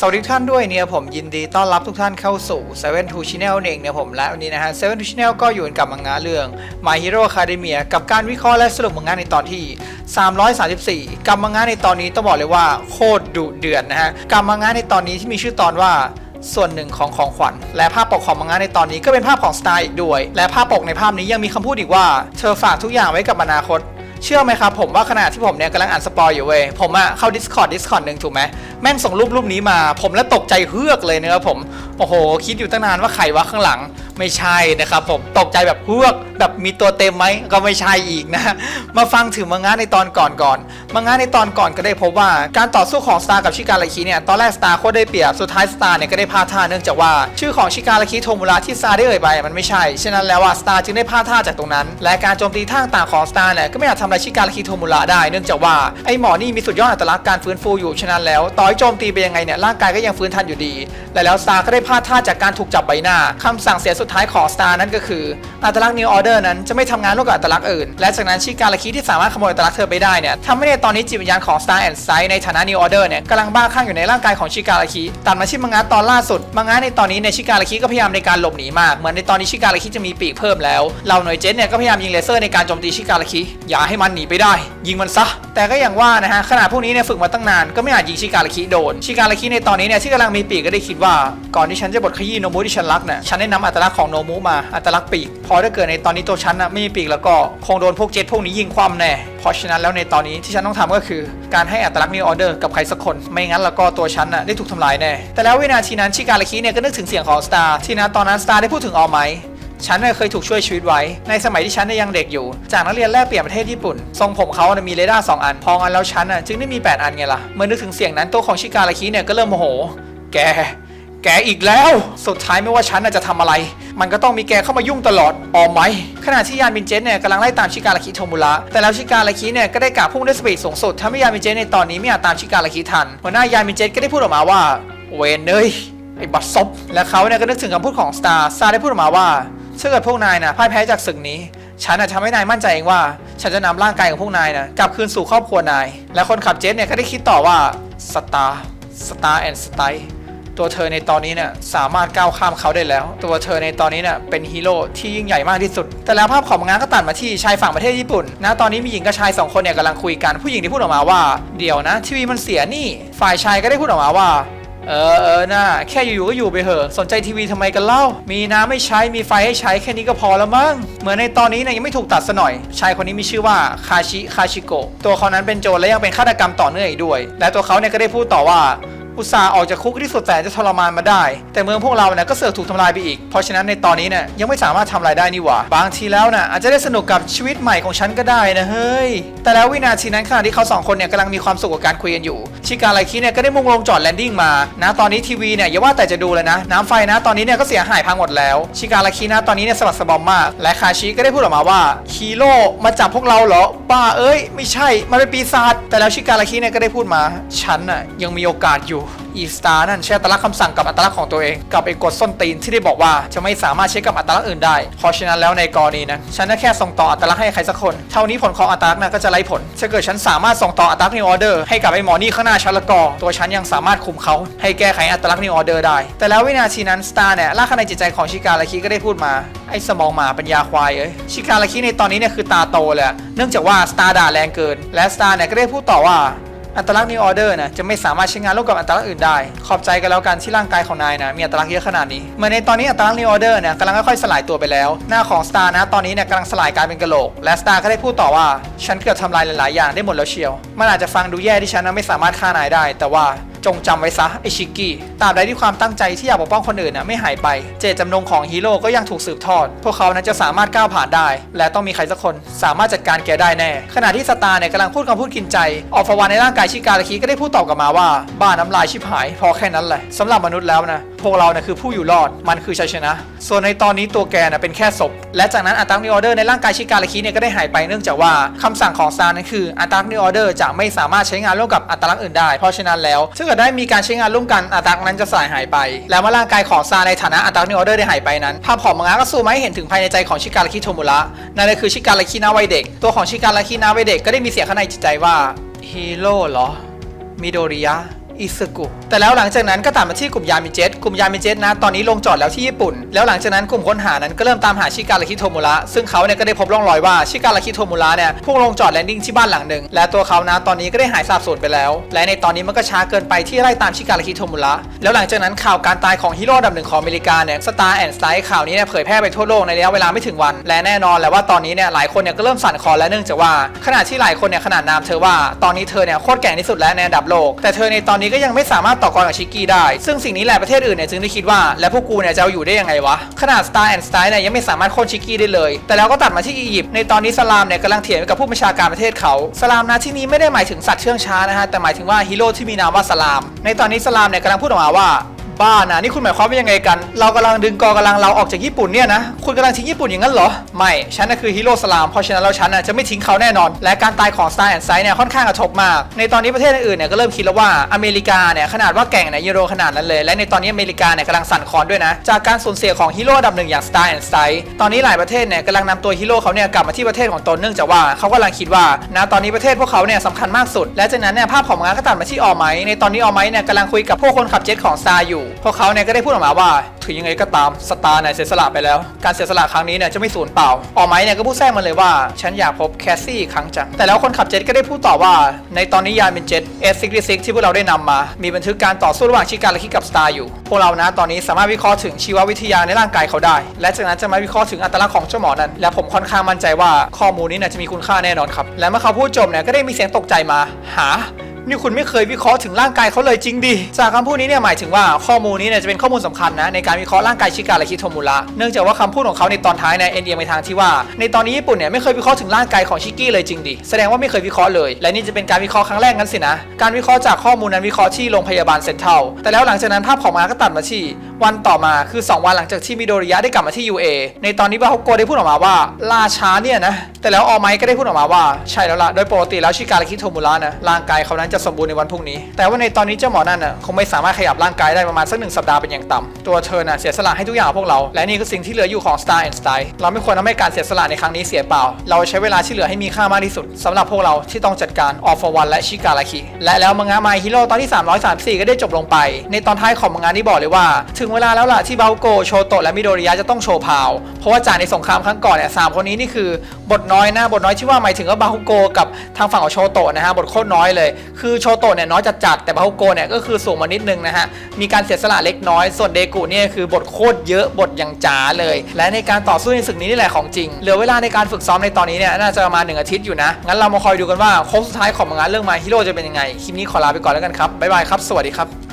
สวัสดีทุกท่านด้วยเนี่ยผมยินดีต้อนรับทุกท่านเข้าสู่ Seven to Channel เองเนี่ยผมและวันนี้นะฮะ Seven to Channel ก็อยู่กับมังงะเรื่อง My Hero Academia กับการวิเคราะห์และสรุปมังงะในตอนที่ 334 กับมังงะในตอนนี้ต้องบอกเลยว่าโคตรดุเดือดนะฮะกับมังงะในตอนนี้ที่มีชื่อตอนว่าส่วนหนึ่งของของขวัญ และภาพปกของมังงะในตอนนี้ก็เป็นภาพของสไตล์อีกด้วย และภาพปกในภาพนี้ยังมีคำพูดอีกว่า เธอฝากทุกอย่างไว้กับอนาคต เชื่อไหมครับผมว่าขณะที่ผมเนี่ยกำลังอ่านสปอยอยู่เว้ยผมอะเข้า Discord Discord หนึ่งถูกไหมแม่งส่งรูปรูปนี้มา ผมแล้วตกใจเฮือกเลยนะครับผม โอ้โห คิดอยู่ตั้งนานว่าใครวะข้างหลัง ไม่ใช่นะครับผมตกใจแบบเฮือกแบบมีตัวเต็มไหมก็ไม่ใช่อีกนะ มาฟังถึงมังงะในตอนก่อนก่อนมังงะในตอนก่อนก็ได้พบว่าการต่อสู้ของสตาร์กับชิการาคิเนี่ยตอนแรกสตาร์โคตรได้เปรียบสุดท้ายสตาร์เนี่ยก็ได้พลาดท่าเนื่องจากว่า ชื่อของชิการาคิโทมุระที่สตาร์ได้เอ่ยไปมันไม่ใช่ฉะนั้นแล้วว่าสตาร์จึงได้พลาดท่าจากตรงนั้น และการโจมตีท่าต่างของสตาร์เนี่ยก็ไม่อาจทำอะไรชิการาคิโทมุระได้ เนื่องจากว่าไอหมอนี่มีสุดยอดอัตลักษณ์การฟื้นฟูอยู่ฉะนั้นแล้วต่อให้โจมตีไปยังไงเนี่ยร่างกายก็ยังฟื้นทันอยู่ดี และแล้วสตาร์ก็ได้พลาดท่าจากการถูกจับใบหน้าคำสั่งเสียสุดท้ายของสตาร์นั้นก็คือ อัตลักษณ์ New Order นั้นจะไม่ทำงานร่วมกับอัตลักษณ์อื่น และจากนั้นชิการาคิที่สามารถขโมยอัตลักษณ์เธอไปได้เนี่ยทำให้ในตอนนี้จิตวิญญาณของ Star and Sight ในฐานะ New Order เนี่ยกำลังบ้าคลั่งอยู่ในร่างกายของชิการาคิตัดมาที่มังงะตอนล่าสุด มังงะในตอนนี้ในชิการาคิก็พยายามในการหลบหนีมาก เหมือนในตอนนี้ชิการาคิจะมีปีกเพิ่มแล้วเหล่าหน่วยเจ็ตเนี่ยก็พยายามยิงเลเซอร์ในการโจมตีชิการาคิอย่าให้มันหนีไปได้ ยิงมันซะ แต่ก็อย่างว่านะฮะขนาดพวกนี้เนี่ยฝึกมาตั้งนานก็ไม่อาจยิงชิการาคิโดนชิการาคิในตอนนี้เนี่ยที่กำลังมีปีกก็ได้คิดว่า ก่อนที่ฉันจะบดขยี้โนมุที่ฉันรักเนี่ยฉันได้นำอัตลักษณ์ของโนมุมาอัตลักษณ์ปีกพอถ้าเกิดในตอนนี้ตัวฉันนะไม่มีปีกแล้วก็คงโดนพวกเจ็ตพวกนี้ยิงคว่ำแน่เพราะฉะนั้นแล้วในตอนนี้ที่ฉันต้องทำก็คือ การให้อัตลักษณ์นิวออเดอร์กับใครสักคน ไม่งั้นแล้วก็ตัวฉันน่ะได้ถูกทำลายแน่แต่แล้ววินาทีนั้นชิการาคิเนี่ยก็นึกถึงเสียงของสตาร์ที่นะตอนนั้นสตาร์ได้พูดถึงออไหม ฉันเคยถูกช่วยชีวิตไว้ ในสมัยที่ฉันยังเด็กอยู่ จากนักเรียนแลกเปลี่ยนประเทศญี่ปุ่น ทรงผมเขามีเรดาร์สองอัน พองันแล้วฉันจึงได้มี 8 อันไงล่ะ เมื่อนึกถึงเสียงนั้นตัวของชิการาคิเนี่ยก็เริ่มโมโห แก แกอีกแล้ว สุดท้ายไม่ว่าฉันจะทำอะไร มันก็ต้องมีแกเข้ามายุ่งตลอด ออไหม ขณะที่ยานบินเจ็ตเนี่ยกำลังไล่ตามชิการาคิโทมุระ แต่แล้วชิการาคิเนี่ยก็ได้กล่าวพุ่งด้วยสปีดสูงสุดทำให้ยานบินเจ็ตในตอนนี้ไม่อาจตามชิการาคิทัน หัวหน้ายานบินเจ็ตก็ได้พูดออกมาว่า เวนเนยไอ้บัตซบและเขาเนี่ยก็นึกถึงคำพูดของสตาร์สตาร์ได้พูดออกมาว่า ถ้าเกิดพวกนายนะพ่ายแพ้จากศึกนี้ ฉันน่ะทำให้นายมั่นใจเองว่า ฉันจะนำร่างกายของพวกนายนะกลับคืนสู่ครอบครัวนาย และคนขับเจ็ตเนี่ยก็ได้คิดต่อว่าสตาร์สตาร์แอนด์สไตตัวเธอในตอนนี้เนี่ยสามารถก้าวข้ามเขาได้แล้ว ตัวเธอในตอนนี้เนี่ยเป็นฮีโร่ที่ยิ่งใหญ่มากที่สุด แต่แล้วภาพของงงะก็ตัดมาที่ชายฝั่งประเทศญี่ปุ่นนะตอนนี้มีหญิงกับชายสองคนเนี่ยกำลังคุยกันผู้หญิงที่พูดออกมาว่า เดี๋ยวนะทีวีมันเสียนี่ ฝ่ายชายก็ได้พูดออกมาว่า เออเออน่าแค่อยู่ๆก็อยู่ไปเถอะ สนใจทีวีทำไมกันเล่า มีน้ำไม่ใช้ มีไฟให้ใช้แค่นี้ก็พอแล้วมั้ง เหมือนในตอนนี้นะยยังไม่ถูกตัดซะหน่อย ชายคนนี้มีชื่อว่าคาชิ คาชิโกะ ตัวเขานั้นเป็นโจรและยังเป็นฆาตกรรมต่อเนื่องอีกด้วย และตัวเขาเนี่ยก็ได้พูดต่อว่า อุตส่าห์ออกจากคุกที่สุดแต่จะทรมานมาได้ แต่เมืองพวกเราเนี่ยก็เสือกถูกทำลายไปอีก เพราะฉะนั้นในตอนนี้เนี่ยยังไม่สามารถทำอะไรได้นี่หว่า บางทีแล้วน่ะอาจจะได้สนุกกับชีวิตใหม่ของฉันก็ได้นะเฮ้ย แต่แล้ววินาทีนั้นขณะที่เขาสองคนเนี่ยกำลังมีความสุขกับการคุยกันอยู่ ชิการาคิเนี่ยก็ได้มุ่งลงจอดแลนดิ้งมา นะตอนนี้ทีวีเนี่ยอย่าว่าแต่จะดูเลยนะ น้ำไฟนะตอนนี้เนี่ยก็เสียหายพังหมดแล้ว ชิการาคินะตอนนี้เนี่ยสะบัดสะบอมมาก และคาชิก็ได้พูดออกมาว่าฮีโร่มาจับพวกเราเหรอบ้าเอ้ย ไม่ใช่มันเป็นปีศาจแต่แล้วชิการาคิเนี่ยก็ได้พูดมาฉันน่ะยังมีโอกาสอยู่อีสตาร์นั่นใช้อัตลักษณ์คำสั่งกับอัตลักษณ์ของตัวเอง กับไอ้กฎส้นตีนที่ได้บอกว่าจะไม่สามารถใช้กับอัตลักษณ์อื่นได้ เพราะฉะนั้นแล้วในกรณีนะฉันน่ะแค่ส่งต่ออัตลักษณ์ให้ใครสักคน เท่านี้ผลของอัตลักษณ์น่ะก็จะไร้ผลถ้าเกิดฉันสามารถส่งต่ออัตลักษณ์ในออเดอร์ให้กับไอ้หมอนี่ข้างหน้าฉันแล้วก็ตัวฉันยังสามารถคุมเขาให้แก้ไขอัตลักษณ์ในออเดอร์ได้ แต่แล้ววินาทีนั้นสตาร์เนี่ยลากข้างในจิตใจของชิการาคิก็ได้พูดมาไอ้สมองหมาปัญญาควายเอ้ยชิการาคิในตอนนี้เนี่ยคือตาโตเลยอะเนื่องจากว่าสตาร์ด่าแรงเกิน และสตาร์เนี่ยก็ได้พูดต่อว่า อัตลักษณ์ New Order นะจะไม่สามารถใช้งานร่วมกับอัตลักษณ์อื่นได้ ขอบใจกันแล้วกันที่ร่างกายของนายนะมีอัตลักษณ์เยอะขนาดนี้เหมือนในตอนนี้อัตลักษณ์ New Order เนี่ยกำลังค่อยๆสลายตัวไปแล้ว หน้าของสตาร์นะตอนนี้เนี่ยกำลังสลายกลายเป็นกะโหลก และสตาร์ก็ได้พูดต่อว่าฉันเกือบทำลายหลายๆอย่างได้หมดแล้วเชียว มันอาจจะฟังดูแย่ที่ฉันนะไม่สามารถฆ่านายได้ แต่ว่า จงจำไว้ซะไอชิกกี้ตราบใดที่ความตั้งใจที่อยากปกป้องคนอื่นน่ะไม่หายไป เจตจำนงของฮีโร่ก็ยังถูกสืบทอด พวกเขานั้นจะสามารถก้าวผ่านได้ และต้องมีใครสักคนสามารถจัดการแกได้แน่ ขณะที่สตาร์เนี่ยกำลังพูดคำพูดกินใจ ออกฟวานในร่างกายชิการาคีก็ได้พูดตอบกลับมาว่าบ้าน้ำลายชิบหาย พอแค่นั้นแหละสำหรับมนุษย์แล้วนะ วกเราเนี่ยคือผู้อยู่รอดมันคือชัยชนะ ส่วนในตอนนี้ตัวแกน่ะเป็นแค่ศพ และจากนั้นอัตลักษณ์นิออเดอร์ในร่างกายชิการาคิเนี่ยก็ได้หายไปเนื่องจากว่าคำสั่งของซานั้นคืออัตลักษณ์นิออเดอร์จะไม่สามารถใช้งานร่วมกับอัตลักษณ์อื่นได้ เพราะฉะนั้นแล้วถ้าเกิดได้มีการใช้งานร่วมกันอัตลักษณ์นั้นจะสลายหายไป แล้วเมื่อร่างกายของซาในฐานะอัตลักษณ์นิออเดอร์ได้หายไปนั้นภาพของมังงะก็สู้มาให้เห็นถึงภายในใจของชิการาคิโทมุระนั่นก็คือชิการาคินาวัยเด็ก ตัวของชิการาคินาวัยเด็กก็ได้มีเสียงข้างในจิตใจว่าฮีโร่เหรอมิโดริยะ อิซึกุแต่แล้วหลังจากนั้นก็ตามมาที่กลุ่มยามิเจตกลุ่มยามิเจตนะตอนนี้ลงจอดแล้วที่ญี่ปุ่น แล้วหลังจากนั้นกลุ่มค้นหานั้นก็เริ่มตามหาชิการาคิโทมุระซึ่งเขาเนี่ยก็ได้พบร่องรอยว่าชิการาคิโทมุระเนี่ยพุ่งลงจอดแลนดิ้งที่บ้านหลังหนึ่งและตัวเขานะตอนนี้ก็ได้หายสาบสูญไปแล้ว และในตอนนี้มันก็ช้าเกินไปที่ไล่ตามชิการาคิโทมุระแล้วหลังจากนั้นข่าวการตายของฮีโร่ดับหนึ่งของอเมริกาเนี่ยสตาร์แอนด์ไซด์ข่าวนี้เนี่ยเผยแพร่ไปทั่วโลกในระยะเวลาไม่ถึงวัน และแน่นอนแหละว่าตอนนี้เนี่ยหลายคนเนี่ยก็เริ่มสั่นคลอนและเนื่องจากว่าขณะที่หลายคนเนี่ยขนาดนามเธอว่าตอนนี้เธอเนี่ยโคตรแก่งที่สุดแล้วในอันดับโลกแต่เธอในตอนนี้ก็ยังไม่สามารถต่อกรกับชิกกี้ได้ ซึ่งสิ่งนี้แหละประเทศอื่นเนี่ยจึงได้คิดว่า แล้วพวกกูเนี่ยจะเอาอยู่ได้ยังไงวะ ขนาด Star and Style เนี่ยยังไม่สามารถโค่นชิกกี้ได้เลย แต่แล้วก็ตัดมาที่อียิปต์ ในตอนนี้สลามเนี่ยกำลังเถียงกับผู้บัญชาการประเทศเขา สลามนะที่นี้ไม่ได้หมายถึงสัตว์เชื่องช้านะฮะ แต่หมายถึงว่าฮีโร่ที่มีนามว่าสลาม ในตอนนี้สลามเนี่ยกำลังพูดออกมาว่า บ้านะนี่คุณหมายความว่ายังไงกัน เรากำลังดึงกอกำลังเราออกจากญี่ปุ่นเนี่ยนะ คุณกำลังทิ้งญี่ปุ่นอย่างนั้นเหรอ ไม่ ฉันน่ะคือฮีโร่สลาม เพราะฉะนั้นเราฉันน่ะจะไม่ทิ้งเขาแน่นอน และการตายของ Star and Side เนี่ยค่อนข้างกระทบมาก ในตอนนี้ประเทศอื่นเนี่ยก็เริ่มคิดแล้วว่าอเมริกาเนี่ยขนาดว่าแก่งในยูโรขนาดนั้นเลย และในตอนนี้อเมริกาเนี่ยกำลังสั่นคลอนด้วยนะ จากการสูญเสียของฮีโร่ดับหนึ่งอย่าง Star and Side ตอนนี้หลายประเทศเนี่ยกำลังนำตัวฮีโร่เขาเนี่ยกลับมาที่ประเทศของตนเนื่องจากว่าเขากำลังคิดว่านะตอนนี้ประเทศพวกเขาเนี่ยสำคัญมากสุด และจากนั้นเนี่ยภาพของงานก็ตัดมาที่ออไมในตอนนี้ออไมเนี่ยกำลังคุยกับพวกคนขับเจ็ตของ Star อยู่พวกเขาเนี่ยก็ได้พูดออกมาว่า ถึงยังไงก็ตามสตาร์เนี่ยเสียสละไปแล้ว การเสียสละครั้งนี้เนี่ยจะไม่สูญเปล่า ออไมเนี่ยก็พูดแทรกมาเลยว่า ฉันอยากพบแคสซี่อีกครั้งจัง แต่แล้วคนขับเจ็ตก็ได้พูดต่อว่า ในตอนนี้ยานเป็นเจ็ต S66 ที่พวกเราได้นำมา มีบันทึกการต่อสู้ระหว่างชิการและคิกับสตาร์อยู่ พวกเรานะตอนนี้สามารถวิเคราะห์ถึงชีววิทยาในร่างกายเขาได้ และจากนั้นจะมาวิเคราะห์ถึงอัตลักษณ์ของเจ้าหมอนั้น และผมค่อนข้างมั่นใจว่าข้อมูลนี้เนี่ยจะมีคุณค่าแน่นอนครับ และเมื่อเขาพูดจบเนี่ยก็ได้มีเสียงตกใจมา หา นี่คุณไม่เคยวิเคราะห์ถึงร่างกายเขาเลยจริงดิ จากคำพูดนี้เนี่ยหมายถึงว่าข้อมูลนี้เนี่ยจะเป็นข้อมูลสำคัญนะในการวิเคราะห์ร่างกายชิกาและคิโทมุระเนื่องจากว่าคำพูดของเขาในตอนท้ายเนี่ยเอ็นเอียงไปทางที่ว่า ในตอนนี้ญี่ปุ่นเนี่ยไม่เคยวิเคราะห์ถึงร่างกายของชิกกี้เลยจริงดิแสดงว่าไม่เคยวิเคราะห์เลยและนี่จะเป็นการวิเคราะห์ครั้งแรกงั้นสินะการวิเคราะห์จากข้อมูลนั้นวิเคราะห์ที่โรงพยาบาลเซนเทลแต่แล้วหลังจากนั้นภาพของมาก็ตัดมาที่วันต่อมาคือ 2 วันหลังจากที่มิโดริยะได้กลับมาที่ UA ในตอนนี้บาฮโกได้พูดออกมาว่าล่าช้าเนี่ยนะแต่แล้วออไมก็ได้พูดออกมาว่าใช่แล้วล่ะโดยปกติแล้วชิการะคิโทมุระนะร่างกายเขานั้นจะสมบูรณ์ในวันพรุ่งนี้ แต่ว่าในตอนนี้เจ้าหมอนั่นน่ะคงไม่สามารถขยับร่างกายได้ประมาณสักหนึ่งสัปดาห์เป็นอย่างต่ำตัวเธอน่ะเสียสละให้ทุกอย่างกับพวกเรา และนี่คือสิ่งที่เหลืออยู่ของ Star and Style เราไม่ควรทำให้การเสียสละในครั้งนี้เสียเปล่า เราใช้เวลาที่เหลือให้มีค่ามากที่สุดสำหรับพวกเราที่ต้องจัดการ All for One และชิการะคิและแล้วมังงะ My Hero ตอนที่ 334 ก็ได้จบลงไป ในตอนท้ายของมังงะนี้บอกเลยว่า ถึงเวลาแล้วล่ะที่บาโกโชโตะและมิโดริยะจะต้องโชว์พาว เพราะว่าจากในสงครามครั้งก่อนเนี่ยสามคนนี้นี่คือบทน้อยนะบทน้อยที่ว่าหมายถึงว่าบาโกกับทางฝั่งของโชโตะนะฮะบทโคตรน้อยเลยคืือโชโตะเนี่ยน้อยจัดจัดแต่บาฮุโกเนี่ยก็คือสูงมานิดนึงนะฮะ มีการเสียสละเล็กน้อย ส่วนเดกุเนี่ยคือบทโคตรเยอะบทอย่างจ๋าเลย และในการต่อสู้ในศึกนี้นี่แหละของจริง เหลือเวลาในการฝึกซ้อมในตอนนี้เนี่ยน่าจะประมาณหนึ่งอาทิตย์อยู่นะ งั้นเรามาคอยดูกันว่าโค้งสุดท้ายของมังงะเรื่องมาฮิโร่จะเป็นยังไง คลิปนี้ขอลาไปก่อนแล้วกันครับ บ๊ายบายครับ สวัสดีครับ